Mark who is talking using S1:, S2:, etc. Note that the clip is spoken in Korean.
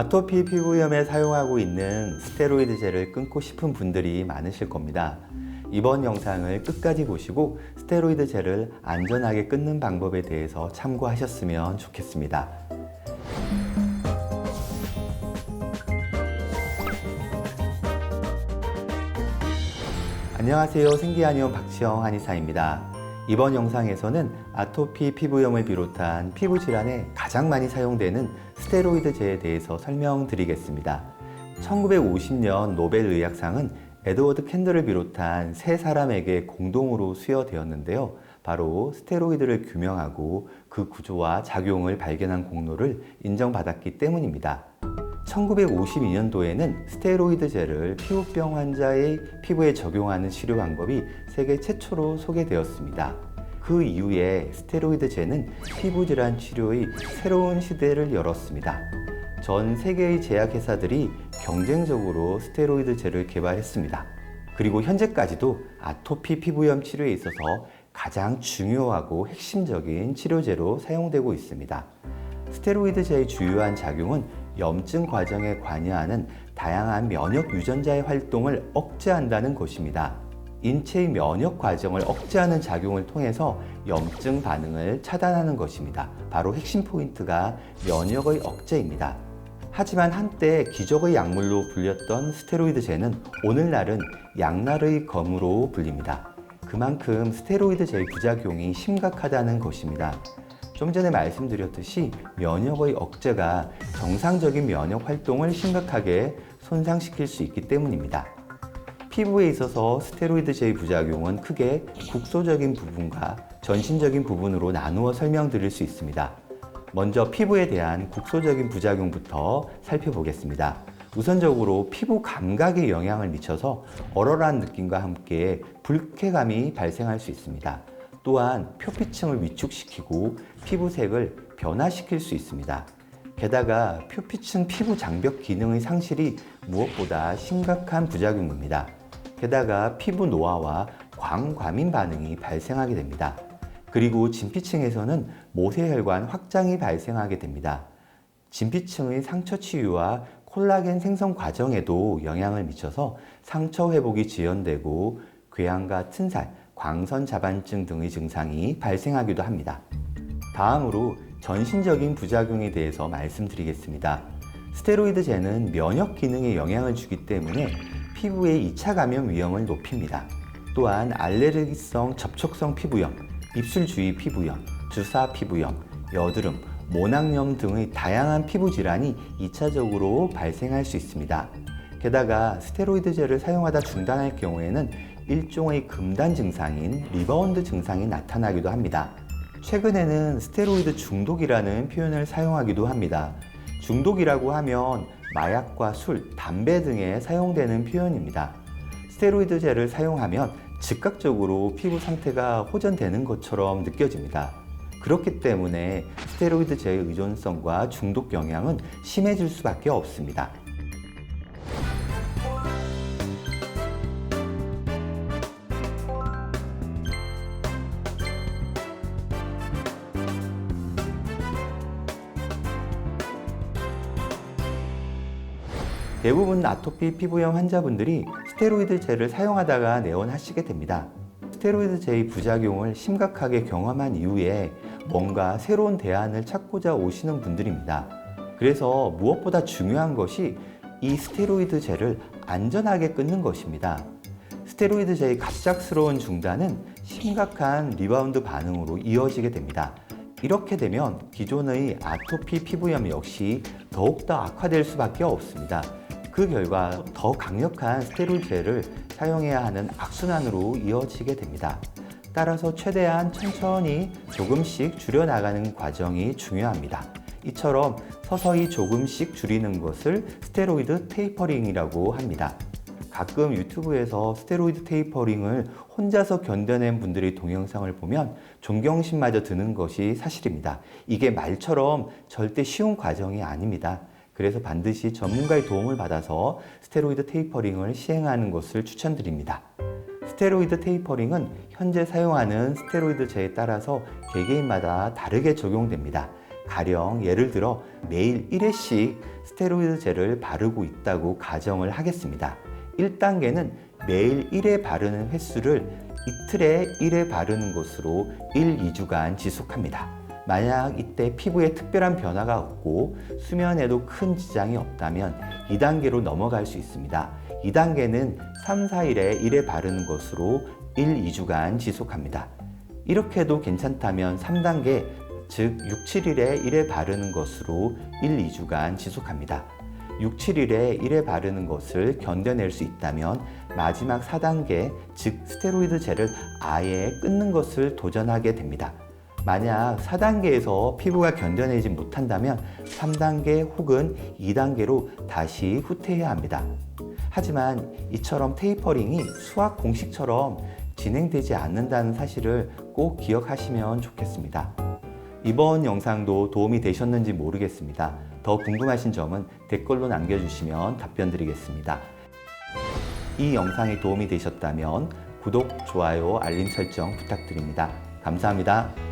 S1: 아토피 피부염에 사용하고 있는 스테로이드 젤을 끊고 싶은 분들이 많으실 겁니다. 이번 영상을 끝까지 보시고 스테로이드 젤을 안전하게 끊는 방법에 대해서 참고하셨으면 좋겠습니다. 안녕하세요. 생기한의원 박지영 한의사입니다. 이번 영상에서는 아토피 피부염을 비롯한 피부 질환에 가장 많이 사용되는 스테로이드 제에 대해서 설명드리겠습니다. 1950년 노벨 의학상은 에드워드 캔들을 비롯한 세 사람에게 공동으로 수여되었는데요. 바로 스테로이드를 규명하고 그 구조와 작용을 발견한 공로를 인정받았기 때문입니다. 1952년도에는 스테로이드 젤을 피부병 환자의 피부에 적용하는 치료 방법이 세계 최초로 소개되었습니다. 그 이후에 스테로이드 젤은 피부 질환 치료의 새로운 시대를 열었습니다. 전 세계의 제약회사들이 경쟁적으로 스테로이드 젤을 개발했습니다. 그리고 현재까지도 아토피 피부염 치료에 있어서 가장 중요하고 핵심적인 치료제로 사용되고 있습니다. 스테로이드 제의 주요한 작용은 염증 과정에 관여하는 다양한 면역 유전자의 활동을 억제한다는 것입니다. 인체의 면역 과정을 억제하는 작용을 통해서 염증 반응을 차단하는 것입니다. 바로 핵심 포인트가 면역의 억제입니다. 하지만 한때 기적의 약물로 불렸던 스테로이드 제는 오늘날은 양날의 검으로 불립니다. 그만큼 스테로이드 제의 부작용이 심각하다는 것입니다. 좀 전에 말씀드렸듯이 면역의 억제가 정상적인 면역 활동을 심각하게 손상시킬 수 있기 때문입니다. 피부에 있어서 스테로이드 제의 부작용은 크게 국소적인 부분과 전신적인 부분으로 나누어 설명드릴 수 있습니다. 먼저 피부에 대한 국소적인 부작용부터 살펴보겠습니다. 우선적으로 피부 감각에 영향을 미쳐서 얼얼한 느낌과 함께 불쾌감이 발생할 수 있습니다. 또한 표피층을 위축시키고 피부색을 변화시킬 수 있습니다. 게다가 표피층 피부 장벽 기능의 상실이 무엇보다 심각한 부작용입니다. 게다가 피부 노화와 광과민 반응이 발생하게 됩니다. 그리고 진피층에서는 모세혈관 확장이 발생하게 됩니다. 진피층의 상처 치유와 콜라겐 생성 과정에도 영향을 미쳐서 상처 회복이 지연되고 궤양과 튼살, 광선 자반증 등의 증상이 발생하기도 합니다. 다음으로 전신적인 부작용에 대해서 말씀드리겠습니다. 스테로이드 제는 면역 기능에 영향을 주기 때문에 피부의 2차 감염 위험을 높입니다. 또한 알레르기성 접촉성 피부염, 입술 주위 피부염, 주사 피부염, 여드름, 모낭염 등의 다양한 피부 질환이 2차적으로 발생할 수 있습니다. 게다가 스테로이드 젤을 사용하다 중단할 경우에는 일종의 금단 증상인 리바운드 증상이 나타나기도 합니다. 최근에는 스테로이드 중독이라는 표현을 사용하기도 합니다. 중독이라고 하면 마약과 술, 담배 등에 사용되는 표현입니다. 스테로이드 젤을 사용하면 즉각적으로 피부 상태가 호전되는 것처럼 느껴집니다. 그렇기 때문에 스테로이드 제의 의존성과 중독 영향은 심해질 수밖에 없습니다. 대부분 아토피 피부염 환자분들이 스테로이드 젤을 사용하다가 내원하시게 됩니다. 스테로이드 제의 부작용을 심각하게 경험한 이후에 뭔가 새로운 대안을 찾고자 오시는 분들입니다. 그래서 무엇보다 중요한 것이 이 스테로이드 젤을 안전하게 끊는 것입니다. 스테로이드 제의 갑작스러운 중단은 심각한 리바운드 반응으로 이어지게 됩니다. 이렇게 되면 기존의 아토피 피부염 역시 더욱더 악화될 수밖에 없습니다. 그 결과 더 강력한 스테로이드 젤을 사용해야 하는 악순환으로 이어지게 됩니다. 따라서 최대한 천천히 조금씩 줄여나가는 과정이 중요합니다. 이처럼 서서히 조금씩 줄이는 것을 스테로이드 테이퍼링이라고 합니다. 가끔 유튜브에서 스테로이드 테이퍼링을 혼자서 견뎌낸 분들의 동영상을 보면 존경심마저 드는 것이 사실입니다. 이게 말처럼 절대 쉬운 과정이 아닙니다. 그래서 반드시 전문가의 도움을 받아서 스테로이드 테이퍼링을 시행하는 것을 추천드립니다. 스테로이드 테이퍼링은 현재 사용하는 스테로이드 제에 따라서 개개인마다 다르게 적용됩니다. 가령 예를 들어 매일 1회씩 스테로이드 젤을 바르고 있다고 가정을 하겠습니다. 1단계는 매일 1회 바르는 횟수를 이틀에 1회 바르는 것으로 1, 2주간 지속합니다. 만약 이때 피부에 특별한 변화가 없고 수면에도 큰 지장이 없다면 2단계로 넘어갈 수 있습니다. 2단계는 3, 4일에 1회 바르는 것으로 1, 2주간 지속합니다. 이렇게도 괜찮다면 3단계, 즉 6, 7일에 1회 바르는 것으로 1, 2주간 지속합니다. 6, 7일에 1회 바르는 것을 견뎌낼 수 있다면 마지막 4단계, 즉 스테로이드 젤을 아예 끊는 것을 도전하게 됩니다. 만약 4단계에서 피부가 견뎌내지 못한다면 3단계 혹은 2단계로 다시 후퇴해야 합니다. 하지만 이처럼 테이퍼링이 수학 공식처럼 진행되지 않는다는 사실을 꼭 기억하시면 좋겠습니다. 이번 영상도 도움이 되셨는지 모르겠습니다. 더 궁금하신 점은 댓글로 남겨주시면 답변 드리겠습니다. 이 영상이 도움이 되셨다면 구독, 좋아요, 알림 설정 부탁드립니다. 감사합니다.